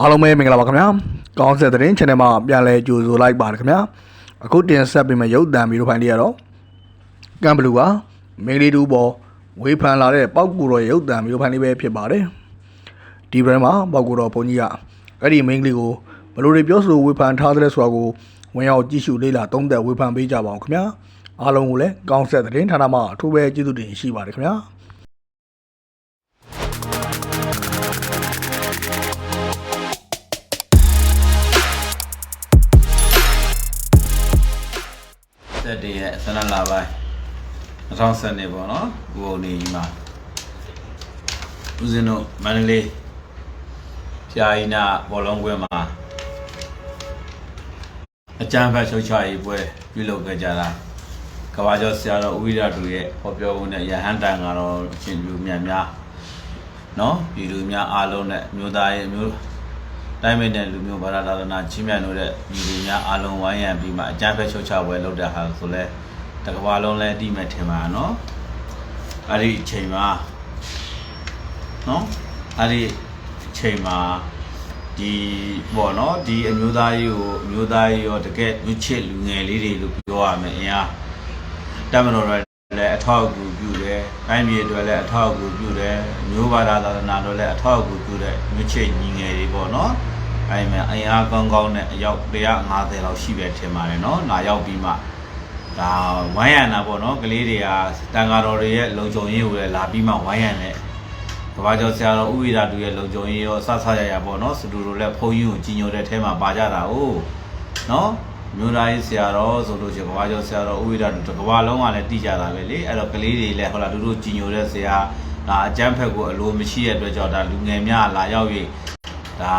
အားလုံးပဲမင်္ဂလာပါခင်ဗျာကောင်းဆက်တဲ့ channel မှာပြန်လဲကြိုဆိုလိုက်ပါတယ်ခင်ဗျာအခုတင်ဆက်ပေးမယ့်ရုပ်သံဗီဒီယိုဖိုင်လေးကတော့ကမ်ဘလူကမင်းလေးတူပေါ်ဝေးဖန်လာတဲ့ပောက်ကူတော်ရုပ်သံဗီဒီယိုဖိုင်လေးပဲဖြစ်ပါတယ်ဒီဘရမှာပောက်ကူတော်ဘုန်းကြီးကအဲ့ဒီမင်းကလေးကိုဘယ်လိုတွေပြောဆိုဝေဖန်ထားတဲ့ဆိုတာကိုဝင်ရောက်ကြည့်ရှုလေ့လာသုံးသပ်ဝေဖန်ပေးကြပါအောင်ခင်ဗျာအားလုံးကိုလည်းကောင်းဆက်တဲ့ဌာနမှာအထူးပဲကျေးဇူးတင်ရှိပါတယ်ခင်ဗျာ သက်တည်းရဲ့ဆန္ဒလာပိုင်း2010နှစ်ပေါ့နော်ဥပုံနေကြီးမှာဦးဇင်းတို့မန္တလေးဖျားရင်နာဘောလုံးကွင်းမှာအကြမ်းဖက်ချုပ်ချရေးပွဲပြုလုပ်ခဲ့ကြတာကဘာကျော်ဆရာတော်ဦးဝိရတူရဲ့ဟောပြောမှုနဲ့ရဟန်းတန်ကတော့အရှင်လူမြတ်များနော်ဒီလူများအားလုံးနဲ့မြို့သားရဲ့မြို့တိုင်းမဲ့တဲ့လူမျိုးဘာသာသာသနာချင်းမြတ်တို့တဲ့ဒီလူများအားလုံးဝိုင်းရံပြီးမှအကြမ်းဖက်ချုပ်ချပွဲလုပ်တဲ့ဟာဆိုလဲ တကဘာလုံးလဲအတိမဲ့ထင်ပါနော်အဲ့ဒီအချိန်မှာနော်အဲ့ဒီအချိန်မှာဒီပေါ့နော်ဒီအမျိုးသားကြီးကိုအမျိုးသားကြီးရောတကယ်လူချစ်လူငယ်လေးတွေလို့ပြောရမယ်အင်အားတမတော်တွေလည်းအထောက်အကူပြုတယ်။တိုင်းပြည်အတွက်လည်းအထောက်အကူပြုတယ်။မျိုးဘာသာသာသနာတို့လည်းအထောက်အကူပြုတဲ့မြစ်ချစ်ညီငယ်တွေပေါ့နော်။အဲဒီမှာအင်အားကောင်းကောင်းနဲ့အယောက်150လောက်ရှိပဲထင်ပါတယ်နော်။လာရောက်ပြီးမှ ဒါဝိုင်းရံတာပေါ့နော်။ကလေးတွေကတန်ဃာတော်တွေရဲ့လုံခြုံရေးကိုလည်းလာပြီးမှဝိုင်းရံတဲ့ကဘာကျော်ဆရာတော်ဥဝိဒတူရဲ့လုံခြုံရေးရောဆဆရရပေါ့နော်။စတူတို့လည်းဘုန်းကြီးကိုကြီးညိုတဲ့ထဲမှာပါကြတာ哦။နော်။မြို့သားကြီးဆရာတော်ဆိုလို့ရှိရင်ကဘာကျော်ဆရာတော်ဥဝိဒတူတစ်ကဘာလုံးကလည်းတိကြတာပဲလေအဲ့တော့ကလေးတွေလည်းဟုတ်လားသူတို့ကြီးညိုတဲ့ဆရာဒါအကျမ်းဖက်ကိုအလိုမရှိတဲ့အတွက်ကြောင့်ဒါလူငယ်များလာရောက်၍ဒါ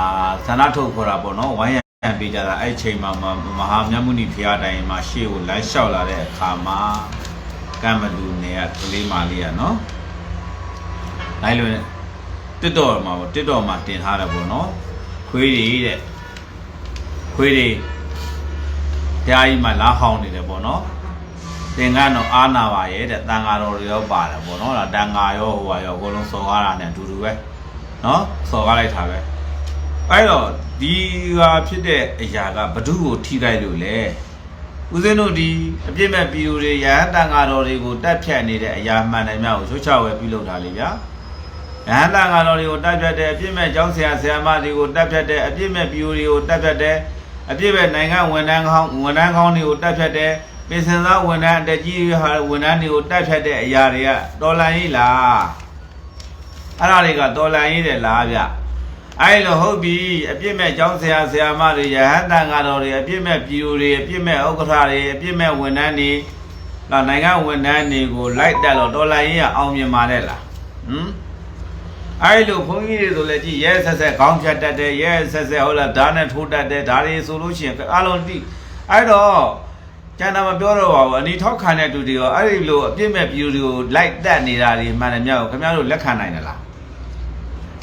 သန္ဓထုတ်ခေါ်တာပေါ့နော်ဝိုင်းရံ ပေးကြတာအဲ့ချိန်မှာမမဟာမြတ်မုနီဖရာတိုင်မှာရှေ့ကိုလမ်းလျှောက်လာတဲ့အခါမှာကမ္မလူနေရကလေးမလေးရနော်နိုင်လို့တစ်တော်မှာပေါ့တစ်တော်မှာတင်ထားတယ်ပေါ့နော်ခွေးတွေတဲ့ခွေးတွေဖရာကြီးမှာလာဟောင်းနေတယ်ပေါ့နော်သင်္ကန်းတော့အာနာပါရဲ့တဲ့တန်ဃာတော်တွေရောပါတယ်ပေါ့နော်ဒါတန်ဃာရောဟိုဟာရောအကုန်လုံးစော်ကားတာနဲ့အတူတူပဲနော်စော်ကားလိုက်တာပဲ အဲ့တော့ဒီဟာဖြစ်တဲ့အရာကဘ ᱹ ကိုထိခိုက်လို့လေဦးဇင်းတို့ဒီအပြစ်မဲ့ပြည်သူတွေရဟန်းတန်ဃာတော်တွေကိုတက်ဖြတ်နေတဲ့အရာမှန်တယ်များကိုချိုးချဝဲပြုလုပ်တာလေဗျာရဟန်းတန်ဃာတော်တွေကိုတက်ဖြတ်တဲ့အပြစ်မဲ့ကျောင်းဆရာဆရာမတွေကိုတက်ဖြတ်တဲ့အပြစ်မဲ့ပြည်သူတွေကိုတက်ဖြတ်တဲ့အပြစ်မဲ့နိုင်ငံဝန်ထမ်းကောင်းဝန်ထမ်းကောင်းတွေကိုတက်ဖြတ်တဲ့ပင်စင်သားဝန်ထမ်းအတက်ကြီးဟာဝန်ထမ်းတွေကိုတက်ဖြတ်တဲ့အရာတွေကတော်လန်ရေးလားအဲ့ဒါတွေကတော်လန်ရေးတယ်လားဗျ အဲ့လိုဟုတ်ပြီအပြစ်မဲ့ကျောင်းဆရာဆရာမတွေရဟန်းတန်ဃာတော်တွေအပြစ်မဲ့ပြည်သူတွေအပြစ်မဲ့ဥက္ကဋ္ဌတွေအပြစ်မဲ့ဝန်ထမ်းတွေလာနိုင်ငံဝန်ထမ်းတွေကိုလိုက်တက်တော့တော်လန်ရေးကအောင်မြင်ပါတဲ့လားဟမ်အဲ့လိုဘုန်းကြီးတွေဆိုလည်းကြည့်ရဲဆက်ဆက်ခေါင်းဖြတ်တတ်တယ်ရဲဆက်ဆက်ဟုတ်လားဓာတ်နဲ့ထိုးတတ်တယ်ဓာတ်တွေဆိုလို့ရှိရင်အလုံးတိအဲ့တော့ကျန်တာမပြောတော့ပါဘူးအနီထောက်ခံတဲ့သူတွေရောအဲ့ဒီလိုအပြစ်မဲ့ပြည်သူတွေကိုလိုက်တက်နေတာတွေမှန်တယ်မြောက်ခင်ဗျားတို့လက်ခံနိုင်တယ်လား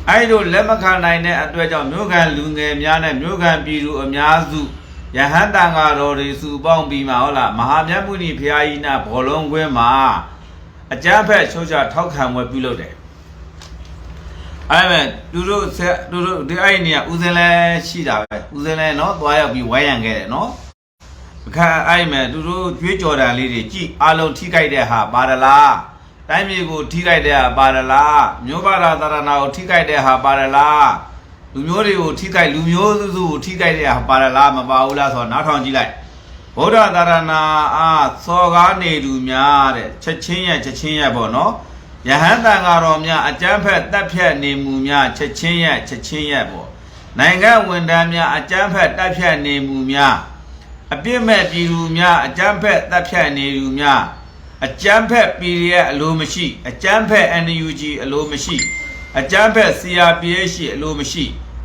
အဲ့ဒီလိုလက်မခံနိုင်တဲ့အတွက်ကြောင့်မြို့ခံလူငယ်များနဲ့မြို့ခံပြည်သူအများစုယဟန်တန်ဃာတော်တွေစုပေါင်းပြီးမှဟုတ်လားမဟာမြတ်မုနီဖရာကြီးနာဘောလုံးကွင်းမှာအကျမ်းဖက်ချုပ်ချထောက်ခံပွဲပြုလုပ်တယ်အဲ့မဲ့သူတို့ဆက်သူတို့ဒီအဲ့ဒီနေရာဦးစင်းလဲရှိတာပဲဦးစင်းလဲเนาะသွားရောက်ပြီးဝိုင်းရံခဲ့တယ်เนาะ အခါအဲ့မဲ့သူတို့ကြွေးကြော်တန်လေးတွေကြည်အလုံးထိကြိုက်တဲ့ဟာပါဒလား တိုင်းပြည်ကိုထိကြိုက်တဲ့ဟာပါဒလားမျိုးဘာသာသာရဏကိုထိကြိုက်တဲ့ဟာပါဒလားလူမျိုးတွေကိုထိကြိုက်လူမျိုးစုစုကိုထိကြိုက်တဲ့ဟာပါဒလားမပါဘူးလားဆိုတော့နားထောင်ကြည့်လိုက်ဗုဒ္ဓသာရဏအားစော်ကားနေသူများတဲ့ချက်ချင်းရဲ့ချက်ချင်းရဲ့ပေါ့နော်ယဟန်တန်ဃာတော်များအကျမ်းဖက်တက်ဖြတ်နေမှုများချက်ချင်းရဲ့ချက်ချင်းရဲ့ပေါ့နိုင်ငံဝန်ထမ်းများအကျမ်းဖက်တက်ဖြတ်နေမှုများအပြစ်မဲ့ပြည်သူများအကြမ်းဖက်တပ်ဖြတ်နေသူများ အကြမ်းဖက် PDF အလိုမရှိအကြမ်းဖက် NUG အလိုမရှိအကြမ်းဖက် CRPH အလိုမရှိ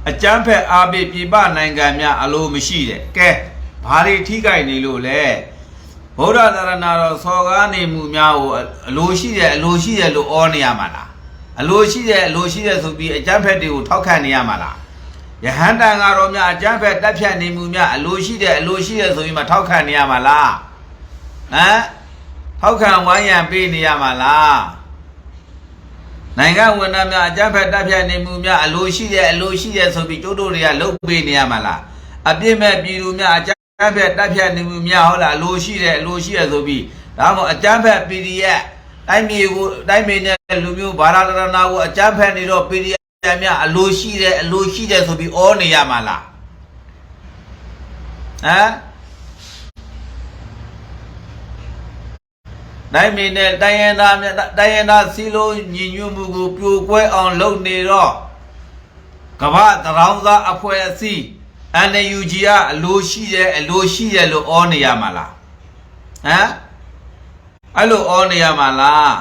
အကြမ်းဖက်အာဘေပြည်ပနိုင်ငံများအလိုမရှိတဲ့ကဲဘာတွေထိကြိုက်နေလို့လဲဗုဒ္ဓသာရဏတော်စော်ကားနေမှုများကိုအလိုရှိတယ်အလိုရှိတယ်လို့ဩနေရမှာလားအလိုရှိတယ်အလိုရှိတယ်ဆိုပြီးအကြမ်းဖက်တွေကိုထောက်ခံနေရမှာလားယဟန်တန်ဃာတော်များအကျမ်းဖက်တက်ဖြတ်နေမှုများအလိုရှိတယ်အလိုရှိတယ်ဆိုပြီးမှထောက်ခံနေရမှာလားဟမ် ထောက်ခံဝိုင်းရံပေးနေရမှာလားဟနိုင်ငံဝန်ထမ်းများအကြမ်းဖက်တပ်ဖြတ်နေမှုများအလိုရှိတယ်အလိုရှိတယ်ဆိုပြီးကျုပ်တို့တွေကလှုပ်ပေးနေရမှာလားအပြစ်မဲ့ပြည်သူများအကြမ်းဖက်တပ်ဖြတ်နေမှုများဟုတ်လားအလိုရှိတယ်အလိုရှိတယ်ဆိုပြီးဒါမှမဟုတ်အကြမ်းဖက် PDF တိုင်းပြည်ကိုတိုင်းပြည်နဲ့လူမျိုးဘာသာတရနာကိုအကြမ်းဖက်နေတော့ PDF များအလိုရှိတယ်အလိုရှိတယ်ဆိုပြီးဩနေရမှာလားဟမ် တိုင်းပြည်နဲ့တိုင်းရင်းသားများတိုင်းရင်းသားစီလုံးညီညွတ်မှုကိုပြိုကွဲအောင်လုပ်နေတော့ကမ္ဘာတရောင်းသားအဖွဲ့အစည်း NUG ကအလိုရှိတယ်အလိုရှိတယ်လို့ဩနေရမှာလားဟမ်အဲ့လိုဩနေရမှာလား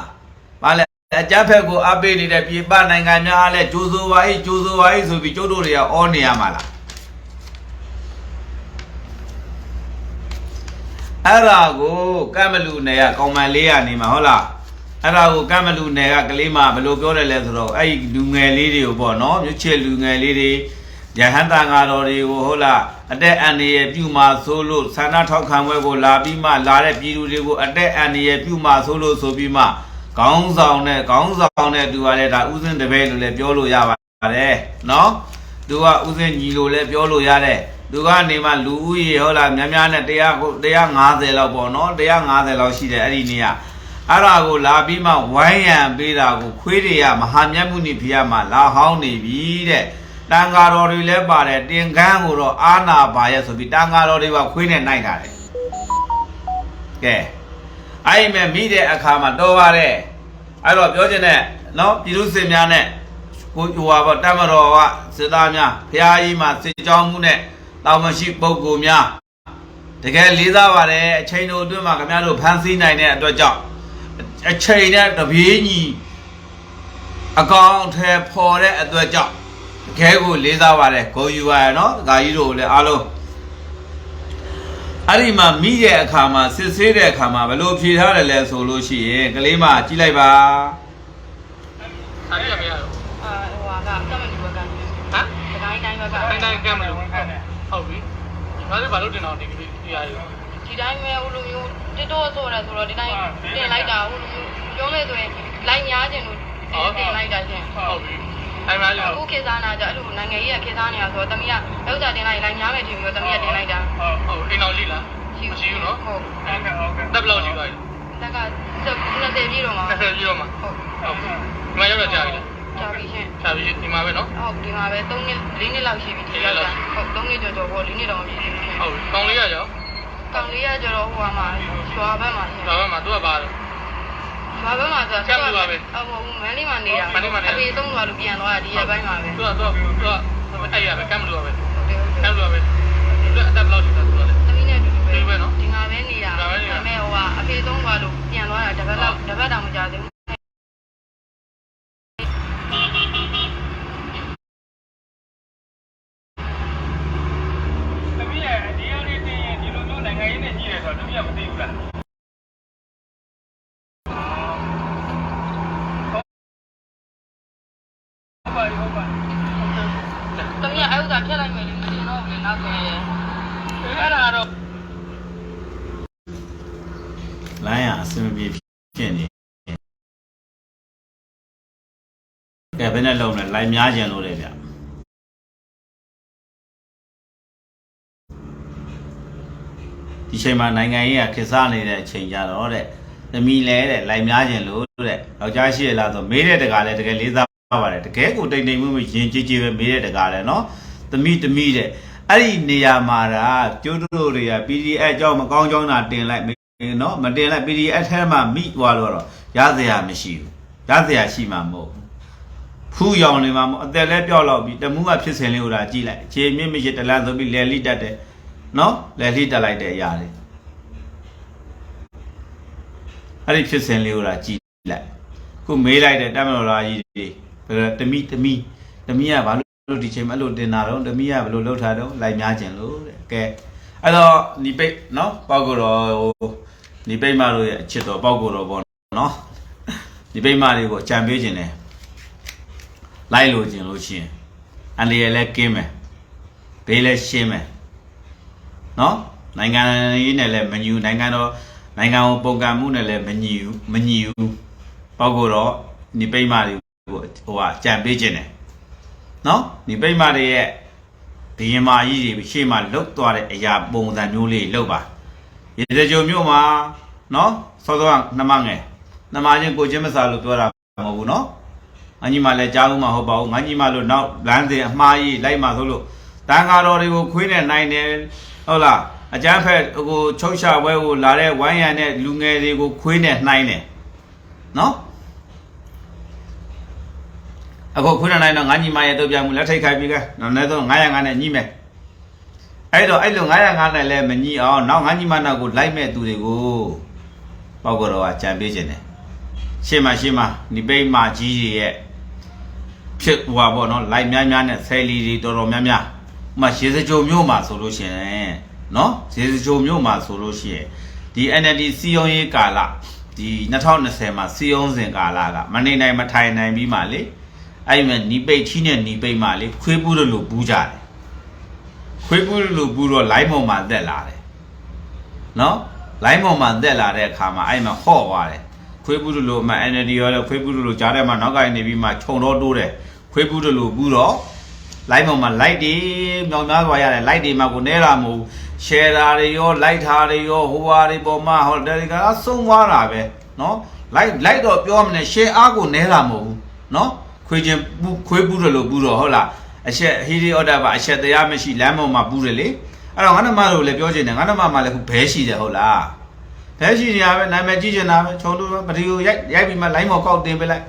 ဘာလဲအကြမ်းဖက်ကိုအပေးနေတဲ့ပြည်ပနိုင်ငံများအားလည်းကြိုးစိုးပါ၏ကြိုးစိုးပါ၏ဆိုပြီးကျုပ်တို့တွေကဩနေရမှာလား အဲ့ဒါကိုကမလူနယ်ကကောင်မန်လေးကနေမှာဟုတ်လားအဲ့ဒါကိုကမလူနယ်ကကလေးမဘယ်လိုပြောတယ်လဲဆိုတော့အဲ့ဒီလူငယ်လေးတွေကိုပေါ့နော်မြို့ချစ်လူငယ်လေးတွေရဟန္တာငါတော်တွေကိုဟုတ်လားအတက်အန္တရာယ်ပြုမှာဆိုလို့ဆန္ဒထောက်ခံပွဲကိုလာပြီးမှလာတဲ့ပြည်သူတွေကိုအတက်အန္တရာယ်ပြုမှာဆိုလို့ဆိုပြီးမှခေါင်းဆောင်နဲ့ခေါင်းဆောင်နဲ့သူကလည်းဒါဥစဉ်တပည့်လို့လည်းပြောလို့ရပါတယ်နော်သူကဥစဉ်ညီလို့လည်းပြောလို့ရတယ် သူကနေမှလူဦးရေဟုတ်လားများများနဲ့တရားကို150လောက်ပေါ့နော်150လောက်ရှိတယ်အဲ့ဒီနေရာအဲ့ဒါကိုလာပြီးမှဝိုင်းရံပေးတာကိုခွေးတွေကမဟာမြတ်မှုနိဖျားမှာလာဟောင်းနေပြီတဲ့တန်ဃာတော်တွေလည်းပါတယ်တင်ကန်းကိုတော့အာနာပါရဲ့ဆိုပြီးတန်ဃာတော်တွေကခွေးနဲ့နိုင်တာတယ်ကဲအဲ့ဒီမဲ့မိတဲ့အခါမှာတော်ပါတယ်အဲ့တော့ပြောချင်တဲ့နော်ပြည်သူစစ်များနဲ့ကိုဟိုဟာပေါ့တမတော်ကစစ်သားများဖရာကြီးမှာစစ်ကြောင်းမှုနဲ့ တောင်မရှိပုဂ္ဂိုလ်များတကယ်လေးစားပါတယ်အချိန်တို့အတွင်းမှာခင်ဗျားတို့ဖန်ဆီးနိုင်တဲ့အတွက်ကြောင့်အချိန်နဲ့တပြေးညီအကောင်အထည်ဖော်တဲ့အတွက်ကြောင့်တကယ်ကိုလေးစားပါတယ်ဂုဏ်ယူပါရနော်ဒကာကြီးတို့လည်းအားလုံးအဲ့ဒီမှာမိတဲ့အခါမှာစစ်ဆေးတဲ့အခါမှာဘယ်လိုဖြေထားတယ်လဲဆိုလို့ရှိရင်ကလေးမကြည့်လိုက်ပါအားရမရတော့အာဟိုဟာကကမ္မလူဘက်ကဟမ်ဒကိုင်းတိုင်းဘက်ကတိုင်းတိုင်းကမ်းမလို့ ဟုတ်ပြီငါလည်းဘာလို့တင်အောင်ဒီကလေးတရားရဒီတိုင်းပဲဟိုလိုမျိုးတစ်တော့ဆိုရဆိုတော့ဒီတိုင်းတင်လိုက်တာဟိုလိုမျိုးပြောမယ်ဆိုရင်လိုက်များခြင်းလို့တင်လိုက်တာချင်းဟုတ်ပြီအဲမှာရအခုခေတ်စားနာကြအဲ့လိုနိုင်ငံရေးကခေတ်စားနေတာဆိုတော့တမီးကယောက်ျားတင်လိုက်လိုက်များမယ်ထင်ပြီးတော့တမီးကတင်လိုက်တာဟုတ်ဟုတ်အိမ်အောင်ရှိလားမရှိဘူးနော်ဟုတ်တက်ဘလောက်ရှိသွားပြီတက်က20ပြည့်တော့မှာ20ပြီးတော့မှဟုတ်ဟုတ်ပြီဒီမှာရောက်တော့ကြာပြီ ကြာပြီရှင်ကြာပြီဒီမှာပဲနော်ဟုတ်ဒီမှာပဲ3နှစ်4နှစ်လောက်ရှိပြီဒီလောက်ကဟုတ်3နှစ်ကျော်ကျော်ပေါ့4နှစ်တော့မပြည့်သေးဘူးရှင်ဟုတ်ပြီကောင်းလေးရရောကောင်လေးကကျတော့ဟိုမှာရွာဘက်မှာရှင်ဒါမှမသူကပါတော့ဘာဘက်မှာဆိုတော့အမဟုတ်မန်းလေးမှာနေတာအဖေသုံးသွားလို့ပြန်သွားတာဒီရက်ပိုင်းမှာပဲသူကသူကသူကအဲ့ရပဲကမ်းမလို့ပဲကမ်းလို့ပဲသူကအတက်ဘလောက်ရှိတာသူကလည်းသမီးနဲ့အတူတူပဲဒီငါပဲနေတာဒါပေမဲ့ဟိုကအဖေသုံးသွားလို့ပြန်သွားတာတပတ်လောက်တပတ်တောင်မကြသေးဘူး သမီးရဲ့ဒီရောလေးတင်ရင်ဒီလိုမျိုးနိုင်ငံရေးနဲ့ကြီးတယ်ဆိုတော့သမီးကမသိဘူးလားဟုတ်ပါဟုတ်ပါ သမီး ကအဲ့ဥစ္စာဖြတ်လိုက်မယ်လေမတင်တော့ဘူးနောက်ဆိုရင်အဲ့ဒါတော့လိုင်းရအဆင်မပြေဖြစ်နေကဲဘယ်နဲ့လုံးလဲလိုင်းများကျင်လို့လေဗျဒီချိန်မှာနိုင်ငံရေးကခေတ်စားနေတဲ့အချိန်ကြတော့တဲ့သမီးလဲတဲ့လိုင်းများကျင်လို့တဲ့ယောက်ျားရှိရလားဆိုမေးတဲ့တကားလဲတကယ်လေးစားပါတယ်တကယ်ကိုတိမ်တိမ်မှုရင်ကြီးကြီးပဲမေးတဲ့တကားလဲနော် သမီးသမီးတဲ့အဲ့ဒီနေရာမှာဒါကျိုးတို့တွေက PDF အကြောင်းမကောင်းကြောင်းတာတင်လိုက်နော်မတင်လိုက် PDF ထဲမှာမိသွားလို့တော့ရစရာမရှိဘူးရစရာရှိမှာမဟုတ်ဘူးဖူးရောင်နေမှာမဟုတ်အသက်လဲပြောက်တော့ပြီတမှုကဖြစ်စဉ်လေးကိုဒါကြည့်လိုက်ခြေမြင့်မြင့်တလန်းဆိုပြီးလဲလိတက်တယ်နော်လဲလိတက်လိုက်တဲ့အရာလေးအဲ့ဒီဖြစ်စဉ်လေးကိုဒါကြည့်လိုက်ခုမေးလိုက်တဲ့တမန်တော်သားကြီးတွေဘယ်လိုတမိတမိတမိကဘာလို့ ဒီချိန်မှာအဲ့လိုတင်တာတော့တမိကဘယ်လိုလှုပ်ထားတော့လိုက်များကျင်လို့တဲ့ကဲအဲ့တော့ဒီပိတ်နော်ပေါက်ကိုတော့ဟိုဒီပိတ်မတို့ရဲ့အချစ်တော်ပေါက်ကိုတော့ပေါ့နော်ဒီပိတ်မလေးကိုအကြံပေးခြင်းတယ်လိုက်လို့ခြင်းလို့ရှိရင်အန်ဒီရယ်လည်းကင်းမယ်ဘေးလည်းရှင်းမယ်နော်နိုင်ငံရေးနဲ့လည်းမညူနိုင်ငံတော်နိုင်ငံကိုပုံကံမှုနဲ့လည်းမညီဘူးမညီဘူးပေါက်ကိုတော့ဒီပိတ်မတွေဟိုဟာကြံပေးခြင်းတယ် နော်ဒီပိတ်မတွေရဲ့ဘီရင်မာကြီးတွေရှေ့မှာလုတ်သွားတဲ့အရာပုံစံမျိုးလေးလုတ်ပါရေစကြိုမျိုးမှာနော်စောစောကနှမငယ်နှမချင်းကိုချင်းမစားလို့ပြောတာမဟုတ်ဘူးနော်ငါညီမလည်းကြားလို့မဟုတ်ပါဘူးငါညီမလို့နောက်လမ်းစဉ်အမှားကြီးလိုက်မှဆိုလို့တန်ဃာတော်တွေကိုခွေးနဲ့နိုင်တယ်ဟုတ်လားအကျန်းဖက်ဟိုချုပ်ချပွဲကိုလာတဲ့ဝိုင်းရံတဲ့လူငယ်တွေကိုခွေးနဲ့နှိုင်းတယ်နော် အခုခုနနိုင်တော့ငါညီမရဲ့တို့ပြမှုလက်ထိတ်ခိုက်ပြီးကဲနောက်လည်းတော့905နဲ့ညှိမယ်အဲ့တော့အဲ့လို905နဲ့လည်းမညှိအောင်နောက်ငါညီမနောက်ကိုလိုက်မဲ့သူတွေကိုပေါက်ကတော့ကြံပေးခြင်းတယ်ရှေ့မှာရှေ့မှာဒီပိတ်မာကြီးတွေရဲ့ဖြစ်ဟွာပေါ့နော်လိုက်များများနဲ့ဆယ်လီတွေတော်တော်များများဥမာရေစကြိုမျိုးမှာဆိုလို့ရှိရင်နော်ရေစကြိုမျိုးမှာဆိုလို့ရှိရင်ဒီ NLD စီယုံရေးကာလဒီ2020မှာစီယုံစဉ်ကာလကမနေနိုင်မထိုင်နိုင်ပြီးမှလေ အဲ့မဲ့နီပိတ်ချီးနဲ့နီပိတ်မှလေခွေးပူးလို့လို့ပူးကြတယ်ခွေးပူးလို့ပူးတော့လိုင်းပေါ်မှာတက်လာတယ်နော်လိုင်းပေါ်မှာတက်လာတဲ့အခါမှာအဲ့မှာဟော့သွားတယ်ခွေးပူးလို့လို့အမှ NLD ရောလဲခွေးပူးလို့လို့ကြားထဲမှာနောက်ကနေနေပြီးမှခြုံတော့တိုးတယ်ခွေးပူးလို့လို့ပူးတော့လိုင်းပေါ်မှာ light တွေမြောင်များသွားရတယ် light တွေမှာကိုနဲတာမဟုတ် share တာတွေရော like တာတွေရောဟိုဟာတွေပေါ်မှာဟောတယ်ကဆုံးသွားတာပဲနော် like like တော့ပြောမနေ share အားကိုနဲတာမဟုတ်ဘူးနော် ခွေးချင်းပူခွေးပူးတယ်လို့ပူတော့ဟုတ်လားအချက်ဟီရီအော်ဒါပါအချက်တရားမရှိလမ်းပေါ်မှာပူတယ်လေအဲ့တော့ငါနမတို့လည်းပြောချင်တယ်ငါနမမှာလည်းခုဘဲရှိတယ်ဟုတ်လားဘဲရှိနေရပဲနာမည်ကြီးချင်တာပဲခြုံလို့ပတိကိုရိုက်ရိုက်ပြီးမှလိုင်းမော်ကောက်တင်ပေးလိုက်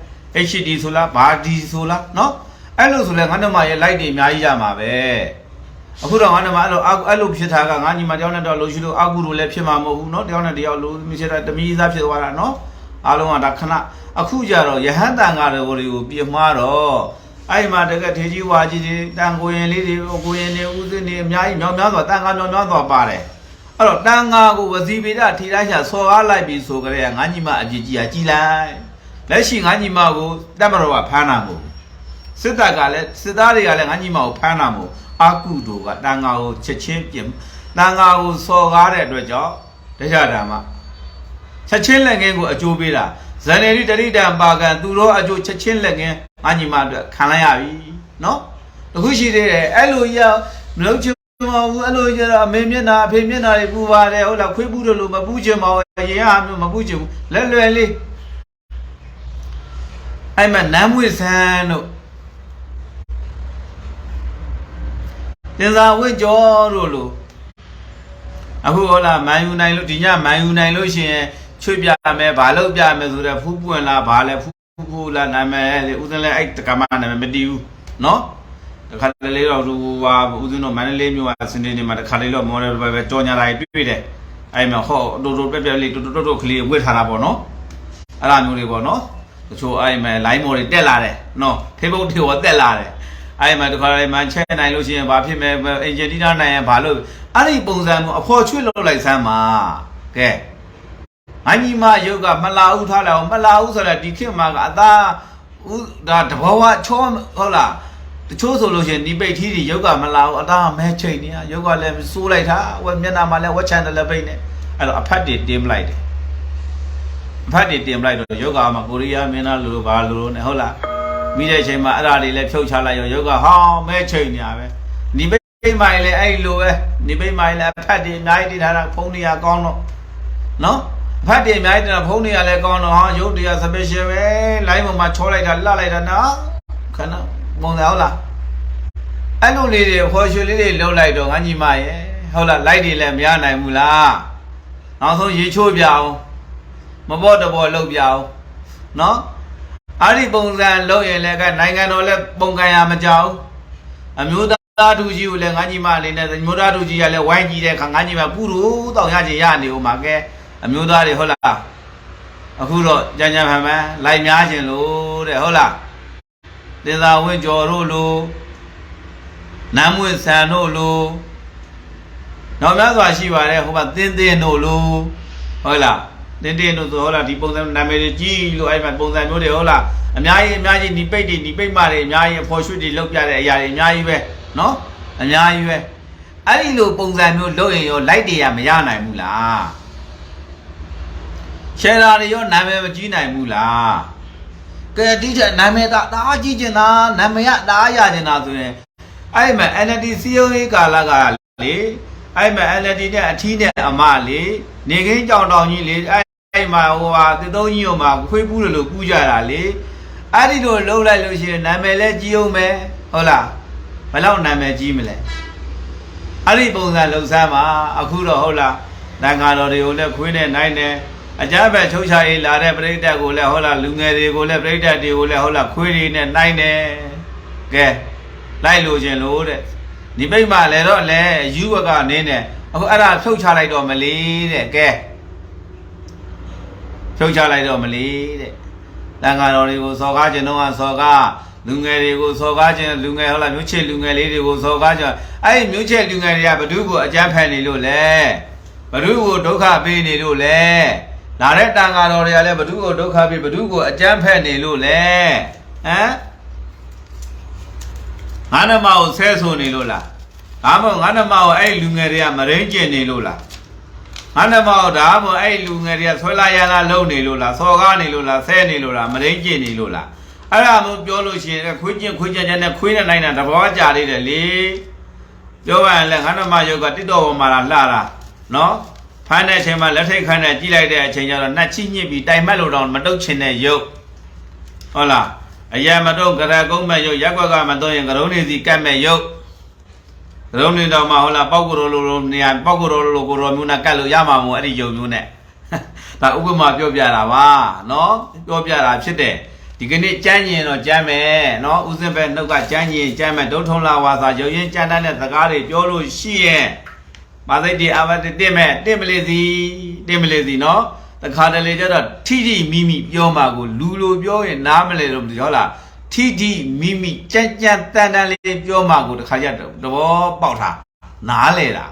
HD ဆိုလားဘာဒီဆိုလားနော်အဲ့လိုဆိုလဲငါနမရဲ့ light တွေအများကြီးရမှာပဲအခုတော့ငါနမအဲ့လိုအဲ့လိုဖြစ်တာကငါညီမတယောက်နဲ့တော့လို့ရှိလို့အကူတို့လည်းဖြစ်မှာမဟုတ်ဘူးเนาะတယောက်နဲ့တယောက်လို့မရှိတာတမီးသားဖြစ်သွားတာเนาะ အားလုံးကဒါခဏအခုကြတော့ယဟန်တန်ဃာတွေကိုပြမှားတော့အဲ့မှာတကယ်ထေကြီးဝါကြီးတွေတန်ကိုရင်လေးတွေကိုရင်တွေဦးစင်းတွေအများကြီးမြောင်များစွာတန်ဃာမြောင်များစွာပါတယ်အဲ့တော့တန်ဃာကိုဝစီပေဒထိလိုက်ချာဆော်ကားလိုက်ပြီးဆိုကြတဲ့ငါညီမအကြည့်ကြီးကကြီးလိုက်လက်ရှိငါညီမကိုတက်မတော်ကဖမ်းတာမဟုတ်စစ်တပ်ကလည်းစစ်သားတွေကလည်းငါညီမကိုဖမ်းတာမဟုတ်အာကုတို့ကတန်ဃာကိုချက်ချင်းပြင်တန်ဃာကိုဆော်ကားတဲ့အတွက်ကြောင့်တရားဓမ္မ ချက်ချင်းလက်ငင်းကိုအကျိုးပေးတာဇန်နရီတရိတံပါကံသူတို့အကျိုးချက်ချင်းလက်ငင်းငါညီမအတွက်ခံလိုက်ရပြီနော်တခုရှိသေးတယ်အဲ့လိုရမလုပ်ချင်မဘူးအဲ့လိုကြတော့အမေမျက်နှာအဖေမျက်နှာတွေပူပါတယ်ဟုတ်လားခွေးပူတယ်လို့မပူချင်ပါဘူးရင်ဟာမျိုးမပူချင်ဘူးလက်လွယ်လေးအဲ့မှာနမ်းမွေဆန်းတို့တင်သာဝင့်ကျော်တို့လို့အခုဟောလာမန်ယူနိုင်လို့ဒီညမန်ယူနိုင်လို့ရှိရင် ချွေပြမယ်ဘာလို့ပြမယ်ဆိုတော့ဖူးပွင့်လားဘာလဲဖူးဖူးလားနာမည်လေဦးစင်းလဲအဲ့တကမနာမည်မတည်ဘူးနော်တခါတလေတော့ဟိုဟာဦးစင်းတော့မန္တလေးမြို့ကစနေနေ့မှာတခါလေတော့မော်ဒယ်ပဲပဲကြော်ညာလာတွေ့တယ်အဲ့မှာဟောတိုးတိုးပြက်ပြက်လေးတိုးတိုးတိုးတိုးကလေးဝစ်ထားတာပေါ့နော်အဲ့လိုမျိုးတွေပေါ့နော်တချို့အဲ့မှာ line မော်တွေတက်လာတယ်နော် Facebook တွေရောတက်လာတယ်အဲ့မှာတခါလေမှချက်နိုင်လို့ရှိရင်ဘာဖြစ်မဲအင်ဂျင်တီနာနိုင်ရင်ဘာလို့အဲ့ဒီပုံစံမျိုးအဖော်ချွတ်လောက်လိုက်စမ်းပါကဲ ငါညီမယုတ်ကမလာဦးထားလိုက်အောင်မလာဦးဆိုတော့ဒီခေတ်မှာကအသားဦးဒါတဘောဝချောဟုတ်လားတချို့ဆိုလို့ရှိရင်ဒီပိတ်ထီးတွေယုတ်ကမလာဘူးအသားမဲချိန်နေရယုတ်ကလည်းစိုးလိုက်တာဝက်မျက်နှာမှာလည်းဝက်ချန်တယ်လည်းပိတ်နေအဲ့တော့အဖတ်တွေတင်းလိုက်တယ်အဖတ်တွေတင်းလိုက်တော့ယုတ်ကမှကိုရီးယားမင်းသားလိုလိုဘာလိုလိုနဲ့ဟုတ်လားမိတဲ့အချိန်မှာအဲ့ဒါတွေလည်းဖြုတ်ချလိုက်ရောယုတ်ကဟောင်းမဲချိန်နေရပဲဒီပိတ်မိုင်လည်းအဲ့လိုပဲဒီပိတ်မိုင်လည်းအဖတ်တွေအများကြီးတင်ထားတာဖုန်းတွေကကောင်းတော့နော် ဖတ်တယ်အများကြီးတင်ဖုန်းတွေကလည်းကောင်းတော့ဟာရုပ်တွေက special ပဲ line ပေါ်မှာချောလိုက်တာလှလိုက်တာနော်ခဏပုံစံဟုတ်လားအဲ့လိုလေးတွေခေါ်ရွှေလေးတွေလှုပ်လိုက်တော့ငါညီမရဲ့ဟုတ်လား light တွေလည်းမရနိုင်ဘူးလားနောက်ဆုံးရေချိုးပြအောင်မပေါ်တပေါ်လှုပ်ပြအောင်နော်အဲ့ဒီပုံစံလှုပ်ရင်လည်းကနိုင်ငံတော်လည်းပုံကန်ရမကြောက်အမျိုးသားသူကြီးကိုလည်းငါညီမလေးနဲ့အမျိုးသားသူကြီးကလည်းဝိုင်းကြည့်တဲ့ခါငါညီမကုရူတောင်ရချင်ရနေဦးမှာကဲ အမျိုးသားတွေဟုတ်လားအခုတော့ကြံကြံဖန်ဖန်လိုက်များခြင်းလို့တဲ့ဟုတ်လားတင်သာဝင်းကျော်တို့လို့နမ်းမွေဆန်တို့လို့နောက်များစွာရှိပါတယ်ဟိုမှာတင်းတင်းတို့လို့ဟုတ်လားတင်းတင်းတို့ဆိုဟုတ်လားဒီပုံစံနာမည်တွေကြီးလို့အဲ့မှာပုံစံမျိုးတွေဟုတ်လားအများကြီးအများကြီးဒီပိတ်တွေဒီပိတ်မတွေအများကြီးအဖော်ရွှေ့တွေလောက်ပြတဲ့အရာတွေအများကြီးပဲနော်အများကြီးပဲအဲ့ဒီလိုပုံစံမျိုးလုပ်ရင်ရော light တွေကမရနိုင်ဘူးလား ရှယ်ရာတွေရောနာမည်မကြီးနိုင်ဘူးလားကကဲဒီချက်နာမည်သားဒါကြီးကျင်တာနာမည်ကဒါရကျင်တာဆိုရင်အဲ့မှာ NLD COA ကာလကလေအဲ့မှာ NLD နဲ့အထီးနဲ့အမလေနေခင်းကြောင်တောင်ကြီးလေအဲ့အဲ့မှာဟိုဟာသသုံးကြီးဟိုမှာခွေးပူးတယ်လို့ပူးကြတာလေအဲ့ဒီလိုလှုပ်လိုက်လို့ရှိရင်နာမည်လည်းကြီးအောင်မယ်ဟုတ်လားဘယ်လောက်နာမည်ကြီးမလဲအဲ့ဒီပုံစံလှုပ်ဆမ်းမှာအခုတော့ဟုတ်လားနိုင်ငံတော်တွေကိုလည်းခွေးနဲ့နိုင်တယ် အကြမ်းဖက်ချုပ်ချရေးလာတဲ့ပြိတ္တကိုလည်းဟုတ်လားလူငယ်တွေကိုလည်းပြိတ္တတွေကိုလည်းဟုတ်လားခွေးတွေနဲ့နိုင်တယ်ကဲလိုက်လို့ခြင်းလို့တဲ့ဒီပိတ်မှလည်းတော့လည်းယူဝကနေနဲ့အခုအဲ့ဒါဖြုတ်ချလိုက်တော့မလေးတဲ့ကဲဖြုတ်ချလိုက်တော့မလေးတဲ့တန်ဃာတော်တွေကိုစော်ကားခြင်းတော့စော်ကားလူငယ်တွေကိုစော်ကားခြင်းလူငယ်ဟုတ်လားမျိုးချစ်လူငယ်လေးတွေကိုစော်ကားခြင်းအဲ့ဒီမျိုးချစ်လူငယ်တွေကဘ ᱹ ကိုအကြမ်းဖက်နေလို့လဲဘ ᱹ ကိုဒုက္ခပေးနေလို့လဲ လာတဲ့တန်ဃာတော်တွေကလည်းဘ ᱹ ကိုဒုက္ခပေးဘ ᱹ ကိုအကြမ်းဖက်နေလို့လဲဟမ်ငါနမကိုဆဲဆိုနေလို့လားဒါမှမဟုတ်ငါနမကိုအဲ့ဒီလူငယ်တွေကမရင်းကျင်နေလို့လားငါနမကိုဒါမှမဟုတ်အဲ့ဒီလူငယ်တွေကဆွဲလာရလာလုံနေလို့လားစော်ကားနေလို့လားဆဲနေလို့လားမရင်းကျင်နေလို့လားအဲ့ဒါမျိုးပြောလို့ရှိရင်ခွေးကျင်ခွေးကျင်ကျင်နဲ့ခွေးနဲ့နိုင်တာတဘောကြာလေးတယ်လေပြောပါရင်လည်းငါနမယုတ်ကတစ်တော်ပေါ်မှာလာလှတာနော် ဖမ်းတဲ့အချိန်မှာလက်ထိတ်ခမ်းနဲ့ကြည့်လိုက်တဲ့အချိန်ကျတော့နှက်ချိညစ်ပြီးတိုင်မက်လို့တော့မတုတ်ချင်တဲ့ယုတ်ဟုတ်လားအရာမတော့ကရကုန်းမဲ့ယုတ်ရက်ွက်ကမတော့ရင်ကရုံးနေစီကတ်မဲ့ယုတ်ကရုံးနေတော့မှဟုတ်လားပောက်ကိုရိုလိုလိုနေရာပောက်ကိုရိုလိုကိုရိုမျိုးနဲ့ကတ်လို့ရမှာမို့အဲ့ဒီယုတ်မျိုးနဲ့ဒါဥပမာပြောပြတာပါနော်ပြောပြတာဖြစ်တယ်ဒီကနေ့ကြမ်းရင်တော့ကြမ်းမယ်နော်ဥစဉ်ပဲနှုတ်ကကြမ်းရင်ကြမ်းမယ်ဒုထုံးလာဝါစာရုပ်ရင်းကြမ်းတဲ့စကားတွေပြောလို့ရှိရင် မသိတိအဘတ်တစ်မဲ့တစ်မလေးစီတစ်မလေးစီနော်တခါတလေကျတော့ထိထိမိမိပြောမှာကိုလူလိုပြောရင်နားမလဲတော့မသိဟုတ်လားထိထိမိမိကြမ်းကြမ်းတန်တန်လေးပြောမှာကိုတခါကျတော့သဘောပေါက်တာနားလေတာ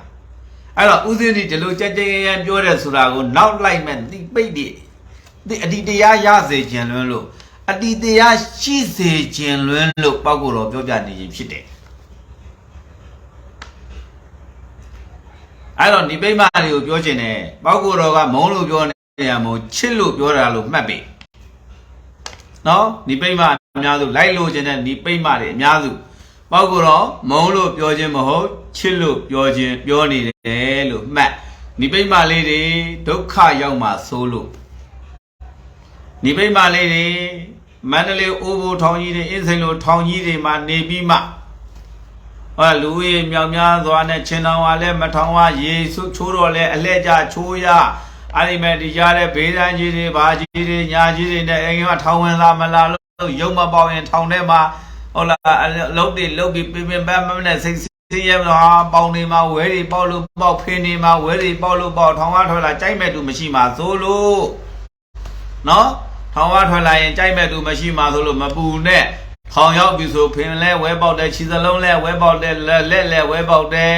အဲ့တော့ဥစဉ်ဒီဒီလိုကြက်ကြက်ရရပြောတယ်ဆိုတာကိုနောက်လိုက်မဲ့ဒီပိတ်ဒီဒီအတိတရားရစေခြင်းလွန်းလို့အတိတရားရှိစေခြင်းလွန်းလို့ပောက်ကိုတော့ပြောပြနေခြင်းဖြစ်တယ် အဲ့တော့ဒီပိတ်မတွေကိုပြောခြင်းနဲ့ပောက်ကိုတော့ကမုန်းလို့ပြောနေရမို့ချစ်လို့ပြောတာလို့မှတ်ပြီနော်ဒီပိတ်မအများစုလိုက်လို့ခြင်းနဲ့ဒီပိတ်မတွေအများစုပောက်ကတော့မုံလို့ပြောခြင်းမဟုတ်ချစ်လို့ပြောခြင်းပြောနေတယ်လို့မှတ်နိပိမလေးတွေဒုက္ခရောက်မှဆိုးလို့နိပိမလေးတွေမန္တလေးအိုးဘိုထောင်ကြီးတွေအင်းစိန်လိုထောင်ကြီးတွေမှာနေပြီးမှ ဟောလူကြီးမြောင်များစွာနဲ့ချင်းတော်ကလည်းမထောင်ဝရေဆုချိုးတော့လဲအလှဲ့ကြချိုးရအဲ့ဒီမဲ့ဒီကြားတဲ့ဘေးဒန်းကြီးတွေဘာကြီးတွေညာကြီးတွေနဲ့အိမ်ကထောင်ဝင်လာမလာလို့ရုံမပေါရင်ထောင်ထဲမှာဟုတ်လားအလုပ်တွေလုပ်ပြီးပြပင်ပန်းမနဲ့စိတ်ဆင်းရဲတော့ဟာပေါင်နေမှာဝဲတွေပေါက်လို့ပေါက်ဖင်းနေမှာဝဲတွေပေါက်လို့ပေါက်ထောင်ကားထွက်လာကြိုက်မဲ့သူမရှိမှာသို့လို့နော်ထောင်ကားထွက်လာရင်ကြိုက်မဲ့သူမရှိမှာသို့လို့မပူနဲ့ ထောင်ရောက်ပြီဆိုဖင်လဲဝဲပေါက်တယ်ခြေစလုံးလဲဝဲပေါက်တယ်လက်လက်လဲဝဲပေါက်တယ်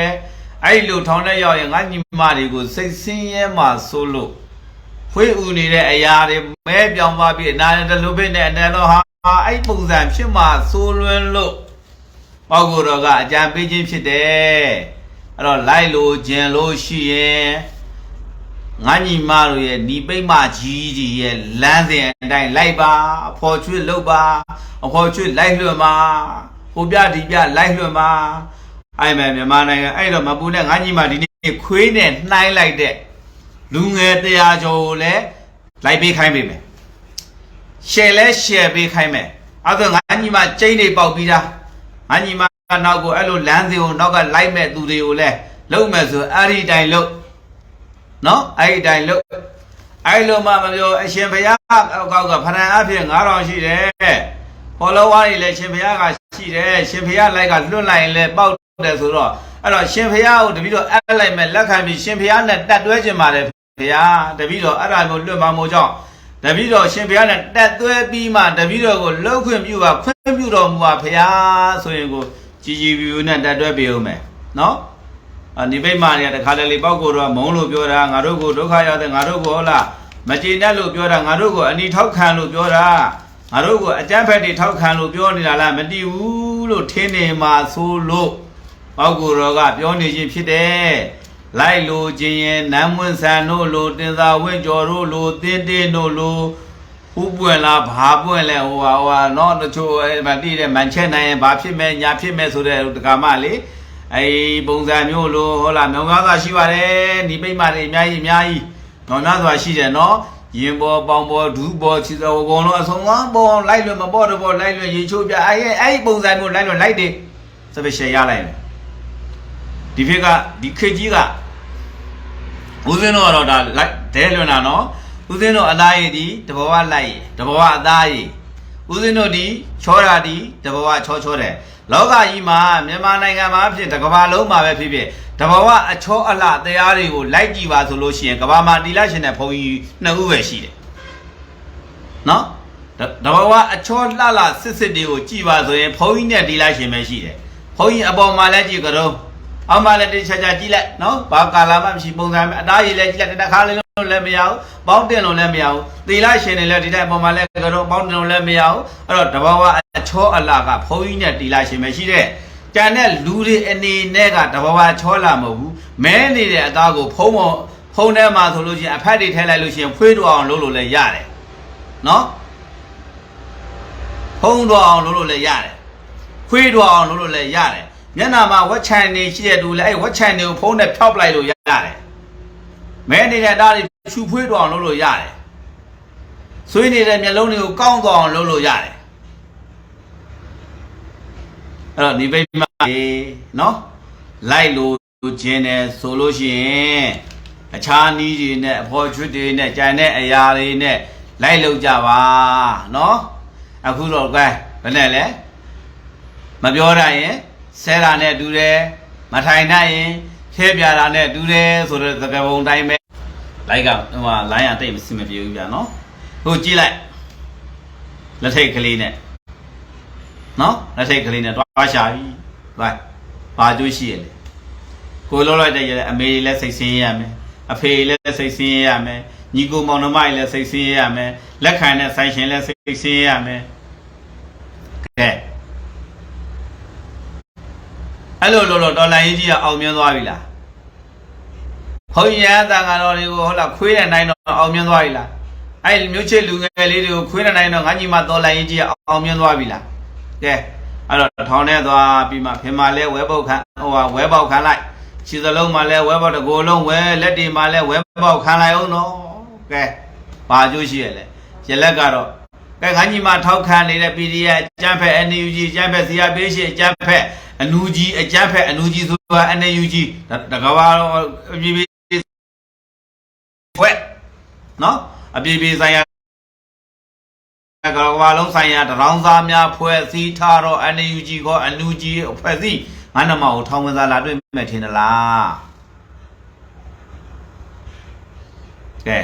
အဲ့လိုထောင်ထဲရောက်ရင်ငါညီမတွေကိုစိတ်ဆင်းရဲမှာသို့လို့ဖွေးဥနေတဲ့အရာတွေမဲပြောင်းသွားပြီးအနာတလူပိနဲ့အနေတော့ဟာအာအဲ့ပုံစံဖြစ်မှစိုးလွန်းလို့ပေါက်ကိုတော်ကအကြံပေးခြင်းဖြစ်တယ်အဲ့တော့လိုက်လို့ခြင်းလို့ရှိရင် ငါညီမတို့ရဲ့ဒီပိတ်မကြီးကြီးရဲ့လမ်းစဉ်အတိုင်းလိုက်ပါအဖော်ချွေးလုပ်ပါအဖော်ချွေးလိုက်လွှတ်ပါဟိုပြဒီပြလိုက်လွှတ်ပါအဲ့မဲ့မြန်မာနိုင်ငံအဲ့တော့မပူနဲ့ငါညီမဒီနေ့ခွေးနဲ့နှိုင်းလိုက်တဲ့လူငယ်တရားကျော်ကိုလည်းလိုက်ပေးခိုင်းပေးမယ်ရှယ်လဲရှယ်ပေးခိုင်းမယ်အဲ့ဒါငါညီမကျိန်းနေပေါက်ပြီးသားငါညီမကနောက်ကိုအဲ့လိုလမ်းစဉ်ကိုနောက်ကလိုက်မဲ့သူတွေကိုလဲလုံမဲ့ဆိုအဲ့ဒီတိုင်လုံ နော်အဲ့ဒီတိုင်လုံအဲ့လိုမှမပြောအရှင်ဘုရားအောက်ကကဖရန်အဖြစ်9000ရှိတယ်ဘောလုံးဝါးတွေလည်းရှင်ဘုရားကရှိတယ်ရှင်ဘုရားလိုက်ကလွတ်လိုက်ရင်လည်းပေါက်တယ်ဆိုတော့အဲ့တော့ရှင်ဘုရားကိုတပည့်တော်အဲ့လိုက်မဲ့လက်ခံပြီးရှင်ဘုရားနဲ့တတ်တွဲခြင်းပါတယ်ဘုရားတပည့်တော်အဲ့ဒါမျိုးလွတ်မှာမို့ကြောင့်တပည့်တော်ရှင်ဘုရားနဲ့တက်သွဲပြီးမှတပည့်တော်ကိုလှုပ်ခွင့်ပြုပါခွင့်ပြုတော်မူပါဘုရားဆိုရင်ကိုជីជីပြူနဲ့တက်သွဲပေးဦးမယ်နော်အ နိဗ္ဗိမာတွေကတခါတလေပေါက်ကိုတော့မုံလို့ပြောတာငါတို့ကိုဒုက္ခရောက်တဲ့ငါတို့ကိုဟုတ်လားမကျေနပ်လို့ပြောတာငါတို့ကိုအနိထောက်ခံလို့ပြောတာငါတို့ကိုအကြမ်းဖက်တွေထောက်ခံလို့ပြောနေတာလားမတည်ဘူးလို့ထင်းနေမှာဆိုလို့ပေါက်ကိုတော့ကပြောနေခြင်းဖြစ်တယ် လိုက်လိုခြင်းရင်နမ်းမွန်းဆန်တို့လိုတင်သာဝင့်ကျော်တို့လိုတင်းတင်းတို့လို ဥပွင့်လားဘာပွင့်လဲဟိုဟာဟိုဟာเนาะတချို့အဲ့မတိတဲ့မန်ချက်နိုင်ရင်ဘာဖြစ်မဲညာဖြစ်မဲဆိုတဲ့တက္ကမလေ အဲဒီပုံစံမျိုးလိုဟုတ်လားမြောင်များစွာရှိပါတယ်ဒီပိမတွေအများကြီးအများကြီးမြောင်များစွာရှိတယ်နော်ရင်ပေါ်ပေါင်ပေါ်ဒူးပေါ်ခြေတော်အကုန်လုံးအဆုံးကပေါ်လိုက်လွယ်မပေါ်တော့ပေါ်လိုက်လွယ်ရေချိုးပြအဲအဲ့ပုံစံမျိုးလိုက်လွယ်လိုက်တယ်စပယ်ရှယ်ရလိုက်တယ်ဒီဖက်ကဒီခေကြီးကဦးစင်းတော့တော့ဒါလိုက်ဒဲလွန်တာနော်ဦးစင်းတော့အသားရည်ဒီတဘောဝလိုက်တဘောဝအသားရည်ဦးစင်းတို့ဒီချောတာဒီတဘောဝချောချောတယ် လောကကြီးမှာမြန်မာနိုင်ငံမှာဖြစ်တကဘာလုံးမှာပဲဖြစ်ဖြစ်တဘဝအချောအလှတရားတွေကိုလိုက်ကြည့်ပါဆိုလို့ရှိရင်ကဘာမှာတီလာရှင်တဲ့ဘုန်းကြီးနှစ်ဦးပဲရှိတယ်နော်တတဘဝအချောလှလှစစ်စစ်တွေကိုကြည့်ပါဆိုရင်ဘုန်းကြီးနဲ့တီလာရှင်ပဲရှိတယ်ဘုန်းကြီးအပေါ်မှာလည်းကြည့်ကြတော့ အမလည်းတစ်ချက်ချက်ကြည့်လိုက်နော်ဘာကာလာမှမရှိပုံစံအသားရည်လည်းကြည့်လိုက်တစ်ခါလေးလုံးလည်းမရဘူးပေါင်းတင်လုံးလည်းမရဘူးသီလရှင်တွေလည်းဒီတိုင်းပုံမှန်လည်းကတော့ပေါင်းတင်လုံးလည်းမရဘူးအဲ့တော့တဘာဝအချောအလာကဘုန်းကြီးနဲ့တီလာရှင်ပဲရှိတဲ့ကြံတဲ့လူတွေအနေနဲ့ကတဘာဝချောလာမဟုတ်ဘူးမဲနေတဲ့အသားကိုဖုံးမဖုံးထဲမှာဆိုလို့ရှိရင်အဖက်တွေထဲလိုက်လို့ရှိရင်ဖွေးတော့အောင်လုပ်လို့လည်းရတယ်နော်ဖုံးတော့အောင်လုပ်လို့လည်းရတယ်ခွေးတော်အောင်လုပ်လို့လည်းရတယ် မျက်နှာမှာဝက်ချန်နေရှိတဲ့သူလည်းအဲ့ဝက်ချန်တွေကိုဖုံးနဲ့ဖျောက်ပလိုက်လို့ရတယ်မဲနေတဲ့သားတွေရှူဖွေးတော်အောင်လုပ်လို့ရတယ်ဆွေးနေတဲ့မျက်လုံးတွေကိုကောင်းသွားအောင်လုပ်လို့ရတယ်အဲ့တော့ဒီဘိမနော်လိုက်လို့ခြင်းတယ်ဆိုလို့ရှိရင်အခြားနည်းတွေနဲ့အဖော်ချွတ်တွေနဲ့ကြံတဲ့အရာတွေနဲ့လိုက်လို့ကြပါနော်အခုတော့ကဲဘယ်နဲ့လဲမပြောရရင် ဆဲတာနဲ့တူတယ်မထိုင်နိုင်ရင်ခဲပြတာနဲ့တူတယ်ဆိုတဲ့သကပုံတိုင်းပဲလိုက်ကဟိုမှာလိုင်းရတိတ်မစင်မပြေဘူးဗျာနော်ဟိုကြည့်လိုက်လက်ထိတ်ကလေးနဲ့နော်လက်ထိတ်ကလေးနဲ့တွားရှာပြီသွားဘာကျိုးရှိရလဲကိုလောလိုက်တဲ့ရအမေလည်းစိတ်ဆင်းရရမယ်အဖေလည်းစိတ်ဆင်းရရမယ်ညီကိုမောင်နှမလည်းစိတ်ဆင်းရရမယ်လက်ခံတဲ့ဆိုင်ရှင်လည်းစိတ်ဆင်းရရမယ်ကဲ အဲ့လိုလို့လို့တော်လိုင်းကြီးကအောင်မြင်သွားပြီလားဘုန်းကြီးရဟန်းတန်ဃာတော်တွေကိုဟုတ်လားခွေးတဲ့နိုင်တော့အောင်မြင်သွားပြီလားအဲ့မြို့ချစ်လူငယ်လေးတွေကိုခွေးတဲ့နိုင်တော့ငါညီမတော်လိုင်းကြီးကအောင်မြင်သွားပြီလားကဲအဲ့တော့ထောင်ထဲသွားပြီးမှဖင်မလဲဝဲပုတ်ခံဟိုဟာဝဲပေါက်ခံလိုက်ခြေစလုံးမှလဲဝဲပေါက်တစ်ကိုယ်လုံးဝဲလက်တွေမှလဲဝဲပေါက်ခံလိုက်အောင်နော်ကဲဘာကျိုးရှိရလဲရလက်ကတော့ ကဲငါညီမထောက်ခံနေတဲ့ PDF ကျန်းဖက် NUG ကျန်းဖက် CRPH ကျန်းဖက်အနူကြီးအကြက်ဖက်အနူကြီးဆိုတာ NUG တကဘာအပြည့်ပြည့်ဖွက်နော်အပြည့်ပြည့်ဆိုင်ရာကကဘာလုံးဆိုင်ရာတရောင်းသားများဖွဲ့စည်းထားတော့ NUG ကောအနူကြီးဖွဲ့စည်းငါနမကိုထောင်ဝင်စားလာတွေ့မဲ့ထင်သလားကဲ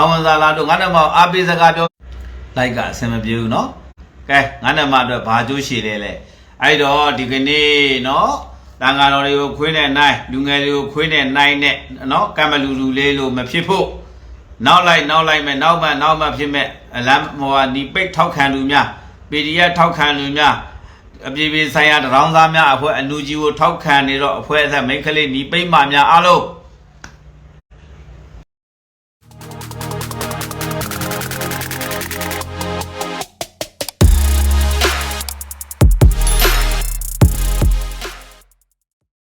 ထောင်ဝင်စားလာတော့ငါနမကိုအားပေးစကားပြောလိုက်ကအဆင်မပြေဘူးနော်ကဲငါနမအတွက်ဘာကျိုးရှိလဲလဲအဲ့တော့ဒီကနေ့နော်တန်ဃာတော်တွေကိုခွေးနဲ့နိုင်လူငယ်တွေကိုခွေးနဲ့နိုင်နဲ့နော်ကမ္မလူလူလေးလို့မဖြစ်ဖို့နောက်လိုက်နောက်လိုက်မဲ့နောက်မှနောက်မှဖြစ်မဲ့အလမ်းဟိုဟာဒီပိတ်ထောက်ခံလူများပီဒီအက်ထောက်ခံလူများအပြည်ပြည်ဆိုင်ရာတရောင်းသားများအဖွဲ့အနူကြီးကိုထောက်ခံနေတော့အဖွဲ့အစပ်မိန်းကလေးဒီပိတ်မှများအားလုံး